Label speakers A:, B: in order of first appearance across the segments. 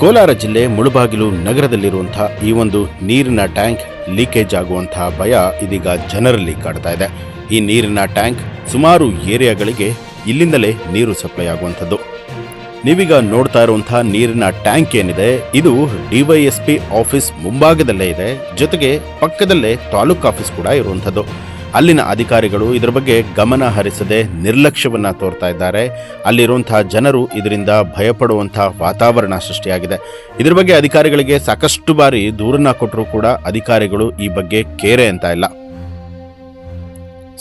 A: ಕೋಲಾರ ಜಿಲ್ಲೆ ಮುಳುಬಾಗಿಲು ನಗರದಲ್ಲಿರುವಂತಹ ಈ ಒಂದು ನೀರಿನ ಟ್ಯಾಂಕ್ ಲೀಕೇಜ್ ಆಗುವಂತಹ ಭಯ ಇದೀಗ ಜನರಲ್ಲಿ ಕಾಡ್ತಾ ಇದೆ. ಈ ನೀರಿನ ಟ್ಯಾಂಕ್ ಸುಮಾರು ಏರಿಯಾಗಳಿಗೆ ಇಲ್ಲಿಂದಲೇ ನೀರು ಸಪ್ಲೈ ಆಗುವಂಥದ್ದು. ನೀವೀಗ ನೋಡ್ತಾ ಇರುವಂತಹ ನೀರಿನ ಟ್ಯಾಂಕ್ ಏನಿದೆ, ಇದು ಡಿವೈಎಸ್ಪಿ ಆಫೀಸ್ ಮುಂಭಾಗದಲ್ಲೇ ಇದೆ, ಜೊತೆಗೆ ಪಕ್ಕದಲ್ಲೇ ತಾಲೂಕ್ ಆಫೀಸ್ ಕೂಡ ಇರುವಂಥದ್ದು. ಅಲ್ಲಿನ ಅಧಿಕಾರಿಗಳು ಇದರ ಬಗ್ಗೆ ಗಮನ ಹರಿಸದೆ ನಿರ್ಲಕ್ಷ್ಯವನ್ನು ತೋರ್ತಾ ಇದ್ದಾರೆ. ಅಲ್ಲಿರುವಂತಹ ಜನರು ಇದರಿಂದ ಭಯಪಡುವಂತಹ ವಾತಾವರಣ ಸೃಷ್ಟಿಯಾಗಿದೆ. ಇದರ ಬಗ್ಗೆ ಅಧಿಕಾರಿಗಳಿಗೆ ಸಾಕಷ್ಟು ಬಾರಿ ದೂರನ್ನ ಕೊಟ್ಟರೂ ಕೂಡ ಅಧಿಕಾರಿಗಳು ಈ ಬಗ್ಗೆ ಕೇರೆ ಅಂತ ಇಲ್ಲ.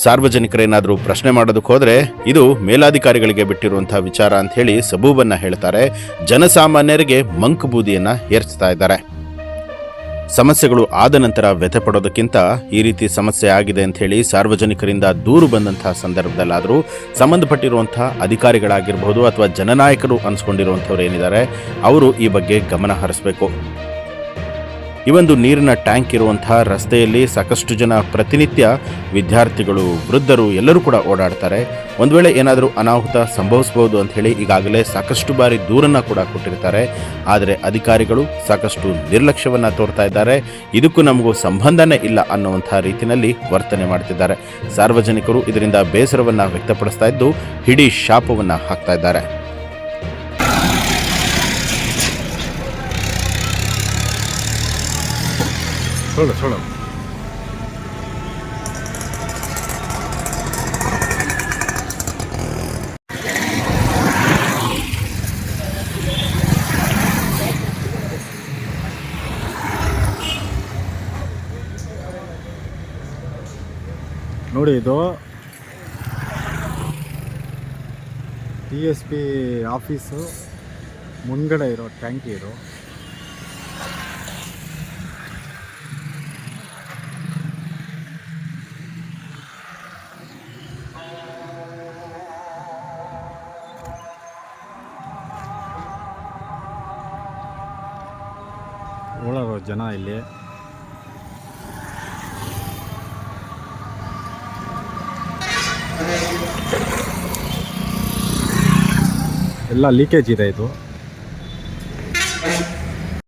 A: ಸಾರ್ವಜನಿಕರೇನಾದರೂ ಪ್ರಶ್ನೆ ಮಾಡೋದಕ್ಕೆ ಹೋದರೆ ಇದು ಮೇಲಾಧಿಕಾರಿಗಳಿಗೆ ಬಿಟ್ಟಿರುವಂತಹ ವಿಚಾರ ಅಂತ ಹೇಳಿ ಸಬೂಬನ್ನ ಹೇಳ್ತಾರೆ. ಜನಸಾಮಾನ್ಯರಿಗೆ ಮಂಕ್ ಬೂದಿಯನ್ನು ಏರ್ಸ್ತಾ ಇದ್ದಾರೆ. ಸಮಸ್ಯೆಗಳು ಆದ ನಂತರ ವ್ಯಥಪಡೋದಕ್ಕಿಂತ ಈ ರೀತಿ ಸಮಸ್ಯೆ ಆಗಿದೆ ಅಂತ ಹೇಳಿ ಸಾರ್ವಜನಿಕರಿಂದ ದೂರು ಬಂದಂತಹ ಸಂದರ್ಭದಲ್ಲಾದರೂ ಸಂಬಂಧಪಟ್ಟಿರುವಂತಹ ಅಧಿಕಾರಿಗಳಾಗಿರ್ಬೋದು ಅಥವಾ ಜನನಾಯಕರು ಅನ್ಸ್ಕೊಂಡಿರುವಂಥವ್ರು ಏನಿದ್ದಾರೆ, ಅವರು ಈ ಬಗ್ಗೆ ಗಮನ ಹರಿಸಬೇಕು. ಈ ಒಂದು ನೀರಿನ ಟ್ಯಾಂಕ್ ಇರುವಂತಹ ರಸ್ತೆಯಲ್ಲಿ ಸಾಕಷ್ಟು ಜನ ಪ್ರತಿನಿತ್ಯ ವಿದ್ಯಾರ್ಥಿಗಳು, ವೃದ್ಧರು ಎಲ್ಲರೂ ಕೂಡ ಓಡಾಡ್ತಾರೆ. ಒಂದು ವೇಳೆ ಏನಾದರೂ ಅನಾಹುತ ಸಂಭವಿಸಬಹುದು ಅಂತ ಹೇಳಿ ಈಗಾಗಲೇ ಸಾಕಷ್ಟು ಬಾರಿ ದೂರನ್ನ ಕೂಡ ಕೊಟ್ಟಿರ್ತಾರೆ. ಆದರೆ ಅಧಿಕಾರಿಗಳು ಸಾಕಷ್ಟು ನಿರ್ಲಕ್ಷ್ಯವನ್ನ ತೋರ್ತಾ ಇದ್ದಾರೆ. ಇದಕ್ಕೂ ನಮಗೂ ಸಂಬಂಧನೇ ಇಲ್ಲ ಅನ್ನುವಂತಹ ರೀತಿಯಲ್ಲಿ ವರ್ತನೆ ಮಾಡ್ತಿದ್ದಾರೆ. ಸಾರ್ವಜನಿಕರು ಇದರಿಂದ ಬೇಸರವನ್ನ ವ್ಯಕ್ತಪಡಿಸ್ತಾ ಇದ್ದು, ಹಿಡೀ ಶಾಪವನ್ನ ಹಾಕ್ತಾ ಇದ್ದಾರೆ.
B: ಸುಳ್ಳು ಸುಳ್ಳು. ನೋಡಿ ಇದು ಡಿ ಎಸ್ ಪಿ ಆಫೀಸು ಮುಂದ್ಗಡೆ ಇರೋ ಟ್ಯಾಂಕಿ ಇರೋ ಓಡಾಡೋ ಜನ ಇಲ್ಲಿ. ಎಲ್ಲ ಲೀಕೇಜ್ ಇದೆ ಇದು.